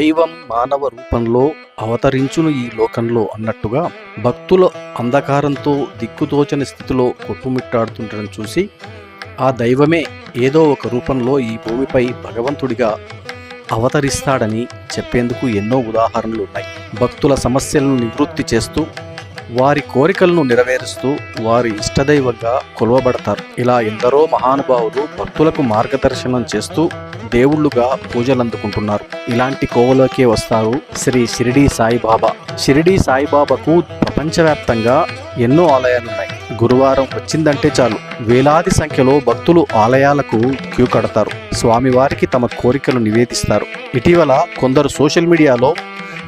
దైవం మానవ రూపంలో అవతరించును ఈ లోకంలో అన్నట్టుగా భక్తుల అంధకారంతో దిక్కుతోచని స్థితిలో కొట్టుమిట్టాడుతుండడం చూసి ఆ దైవమే ఏదో ఒక రూపంలో ఈ భూమిపై భగవంతుడిగా అవతరిస్తాడని చెప్పేందుకు ఎన్నో ఉదాహరణలు ఉన్నాయి. భక్తుల సమస్యలను నివృత్తి చేస్తూ వారి కోరికలను నెరవేరుస్తూ వారి ఇష్టదైవంగా కొలవబడతారు. ఇలా ఎందరో మహానుభావులు భక్తులకు మార్గదర్శనం చేస్తూ దేవుళ్ళుగా పూజలు అందుకుంటున్నారు ఇలాంటి కోవలోకే వస్తారు శ్రీ షిరిడి సాయిబాబా. షిరిడి సాయిబాబాకు ప్రపంచవ్యాప్తంగా ఎన్నో ఆలయాలున్నాయి. గురువారం వచ్చిందంటే చాలు. వేలాది సంఖ్యలో భక్తులు ఆలయాలకు క్యూ కడతారు. స్వామివారికి తమ కోరికలు నివేదిస్తారు. ఇటీవల కొందరు సోషల్ మీడియాలో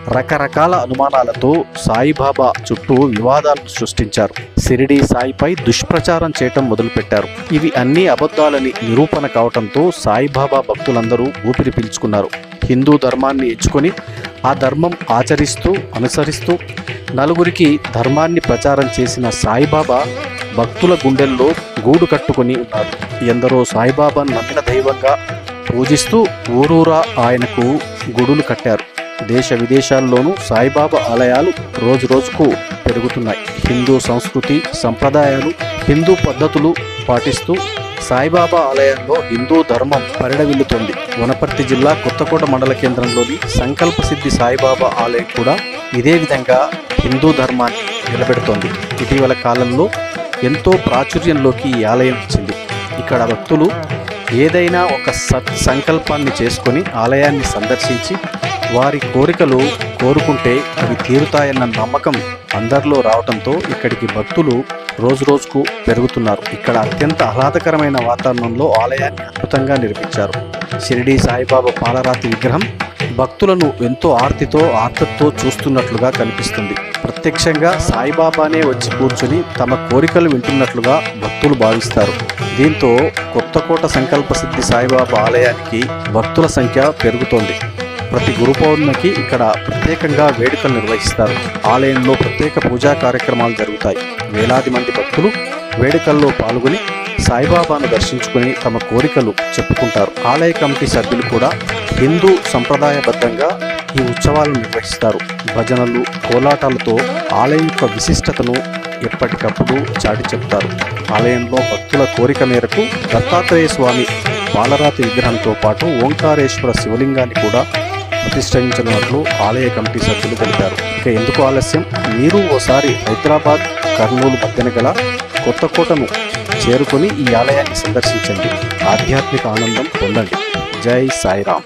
రకరకాల అనుమానాలతో సాయిబాబా చుట్టూ వివాదాలను సృష్టించారు. సిరిడి సాయిపై దుష్ప్రచారం చేయటం మొదలుపెట్టారు. ఇవి అన్ని అబద్ధాలని నిరూపణ కావటంతో సాయిబాబా భక్తులందరూ ఊపిరి పీల్చుకున్నారు. హిందూ ధర్మాన్ని ఎంచుకొని ఆ ధర్మం ఆచరిస్తూ అనుసరిస్తూ నలుగురికి ధర్మాన్ని ప్రచారం చేసిన సాయిబాబా భక్తుల గుండెల్లో గూడు కట్టుకొని ఉన్నారు. ఎందరో సాయిబాబాను నమ్మిన దైవంగా పూజిస్తూ ఊరూరా ఆయనకు గుడులు కట్టారు. దేశ విదేశాల్లోనూ సాయిబాబా ఆలయాలు రోజు రోజుకు పెరుగుతున్నాయి. హిందూ సంస్కృతి సంప్రదాయాలు హిందూ పద్ధతులు పాటిస్తూ సాయిబాబా ఆలయంలో హిందూ ధర్మం పరిడవిల్లుతోంది వనపర్తి జిల్లా కొత్తకోట మండల కేంద్రంలోని సంకల్ప సిద్ధి సాయిబాబా ఆలయం కూడా ఇదే విధంగా హిందూ ధర్మాన్ని నిలబెడుతోంది. ఇటీవల కాలంలో ఎంతో ప్రాచుర్యంలోకి ఈ ఆలయం వచ్చింది. ఇక్కడ భక్తులు ఏదైనా ఒక సత్ సంకల్పాన్ని చేసుకొని ఆలయాన్ని సందర్శించి వారి కోరికలు కోరుకుంటే అవి తీరుతాయన్న నమ్మకం అందరిలో రావడంతో ఇక్కడికి భక్తులు రోజు రోజుకు పెరుగుతున్నారు. ఇక్కడ అత్యంత ఆహ్లాదకరమైన వాతావరణంలో ఆలయాన్ని అద్భుతంగా నిర్మించారు. షిరిడి సాయిబాబా పాలరాతి విగ్రహం భక్తులను ఎంతో ఆర్తితో ఆర్తతో చూస్తున్నట్లుగా కనిపిస్తుంది. ప్రత్యక్షంగా సాయిబాబానే వచ్చి కూర్చుని తమ కోరికలు వింటున్నట్లుగా భక్తులు భావిస్తారు. దీంతో కొత్తకోట సంకల్ప సిద్ధి సాయిబాబా ఆలయానికి భక్తుల సంఖ్య పెరుగుతోంది. ప్రతి గురు పౌర్ణమికి ఇక్కడ ప్రత్యేకంగా వేడుకలు నిర్వహిస్తారు. ఆలయంలో ప్రత్యేక పూజా కార్యక్రమాలు జరుగుతాయి. వేలాది మంది భక్తులు వేడుకల్లో పాల్గొని సాయిబాబాను దర్శించుకుని తమ కోరికలు చెప్పుకుంటారు. ఆలయ కమిటీ సభ్యులు కూడా హిందూ సంప్రదాయబద్ధంగా ఈ ఉత్సవాలను నిర్వహిస్తారు. భజనలు కోలాటాలతో ఆలయం యొక్క విశిష్టతను ఎప్పటికప్పుడు చాటి చెప్తారు. ఆలయంలో భక్తుల కోరిక మేరకు దత్తాత్రేయ స్వామి బాలరాతి విగ్రహంతో పాటు ఓంకారేశ్వర శివలింగాన్ని కూడా ప్రతిష్ఠించినట్లు ఆలయ కమిటీ సభ్యులు తెలిపారు. ఇక ఎందుకు ఆలస్యం? మీరు ఓసారి హైదరాబాద్ కర్నూలు మధ్యన గల కొత్తకోటను చేరుకొని ఈ ఆలయాన్ని సందర్శించండి. ఆధ్యాత్మిక ఆనందం పొందండి. జై సాయిరామ్.